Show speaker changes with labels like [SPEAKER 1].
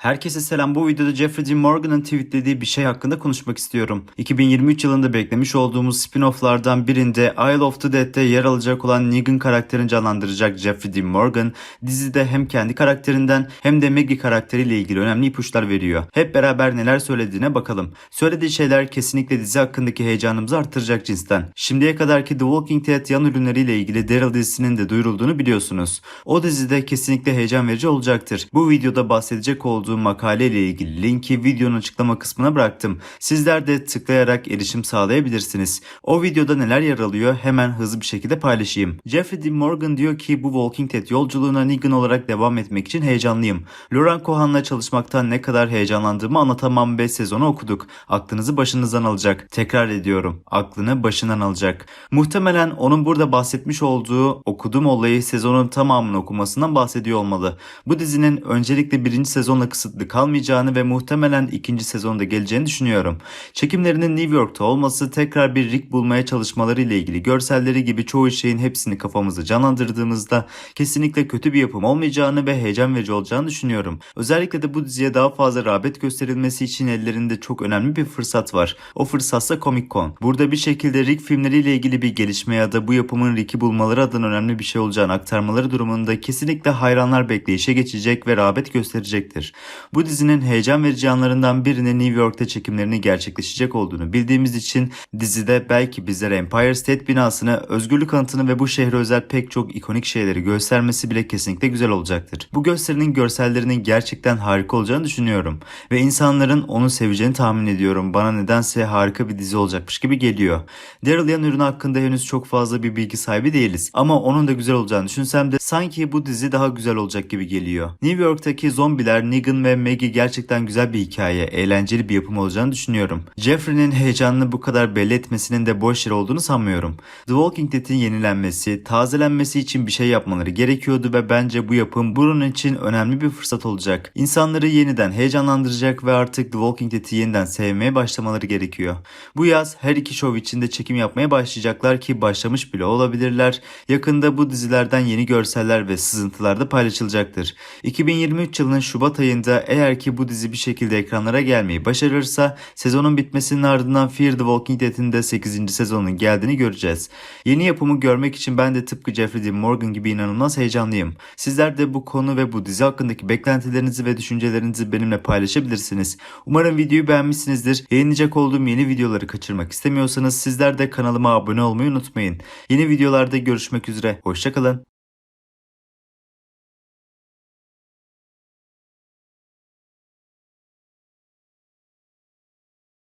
[SPEAKER 1] Herkese selam. Bu videoda Jeffrey Dean Morgan'ın tweetlediği bir şey hakkında konuşmak istiyorum. 2023 yılında beklemiş olduğumuz spin-off'lardan birinde Isle of the Dead'de yer alacak olan Negan karakterini canlandıracak Jeffrey Dean Morgan, dizide hem kendi karakterinden hem de Maggie karakteriyle ilgili önemli ipuçlar veriyor. Hep beraber neler söylediğine bakalım. Söylediği şeyler kesinlikle dizi hakkındaki heyecanımızı artıracak cinsten. Şimdiye kadarki The Walking Dead yan ürünleriyle ilgili Daryl dizisinin de duyurulduğunu biliyorsunuz. O dizide kesinlikle heyecan verici olacaktır. Bu videoda bahsedecek olduğum makale ile ilgili linki videonun açıklama kısmına bıraktım. Sizler de tıklayarak erişim sağlayabilirsiniz. O videoda neler yer alıyor hemen hızlı bir şekilde paylaşayım. Jeffrey Dean Morgan diyor ki bu Walking Dead yolculuğuna Negan olarak devam etmek için heyecanlıyım. Lauren Cohan'la çalışmaktan ne kadar heyecanlandığımı anlatamam 5 sezonu okuduk. Aklınızı başınızdan alacak. Tekrar ediyorum. Aklını başından alacak. Muhtemelen onun burada bahsetmiş olduğu okuduğum olayı sezonun tamamını okumasından bahsediyor olmalı. Bu dizinin öncelikle birinci sezonla kısıtlı kalmayacağını ve muhtemelen ikinci sezonda geleceğini düşünüyorum. Çekimlerinin New York'ta olması tekrar bir Rick bulmaya çalışmaları ile ilgili görselleri gibi çoğu şeyin hepsini kafamızda canlandırdığımızda kesinlikle kötü bir yapım olmayacağını ve heyecan verici olacağını düşünüyorum. Özellikle de bu diziye daha fazla rağbet gösterilmesi için ellerinde çok önemli bir fırsat var. O fırsatsa Comic Con. Burada bir şekilde Rick filmleriyle ilgili bir gelişme ya da bu yapımın Rick'i bulmaları adına önemli bir şey olacağını aktarmaları durumunda kesinlikle hayranlar bekleyişe geçecek ve rağbet gösterecektir. Bu dizinin heyecan verici anlarından birinin New York'ta çekimlerini gerçekleşecek olduğunu bildiğimiz için dizide belki bizlere Empire State binasını, özgürlük anıtını ve bu şehre özel pek çok ikonik şeyleri göstermesi bile kesinlikle güzel olacaktır. Bu gösterinin görsellerinin gerçekten harika olacağını düşünüyorum ve insanların onu seveceğini tahmin ediyorum. Bana nedense harika bir dizi olacakmış gibi geliyor. Daryl yan ürünü hakkında henüz çok fazla bir bilgi sahibi değiliz ama onun da güzel olacağını düşünsem de sanki bu dizi daha güzel olacak gibi geliyor. New York'taki zombiler, Negan ve Maggie gerçekten güzel bir hikaye, eğlenceli bir yapım olacağını düşünüyorum. Jeffrey'nin heyecanını bu kadar belli etmesinin de boş yer olduğunu sanmıyorum. The Walking Dead'in yenilenmesi, tazelenmesi için bir şey yapmaları gerekiyordu ve bence bu yapım bunun için önemli bir fırsat olacak. İnsanları yeniden heyecanlandıracak ve artık The Walking Dead'i yeniden sevmeye başlamaları gerekiyor. Bu yaz her iki şov için de çekim yapmaya başlayacaklar ki başlamış bile olabilirler. Yakında bu dizilerden yeni görseller ve sızıntılar da paylaşılacaktır. 2023 yılının Şubat ayında eğer ki bu dizi bir şekilde ekranlara gelmeyi başarırsa sezonun bitmesinin ardından Fear the Walking Dead'in de 8. sezonunun geldiğini göreceğiz. Yeni yapımı görmek için ben de tıpkı Jeffrey Dean Morgan gibi inanılmaz heyecanlıyım. Sizler de bu konu ve bu dizi hakkındaki beklentilerinizi ve düşüncelerinizi benimle paylaşabilirsiniz. Umarım videoyu beğenmişsinizdir. Yayınlayacak olduğum yeni videoları kaçırmak istemiyorsanız sizler de kanalıma abone olmayı unutmayın. Yeni videolarda görüşmek üzere. Hoşçakalın.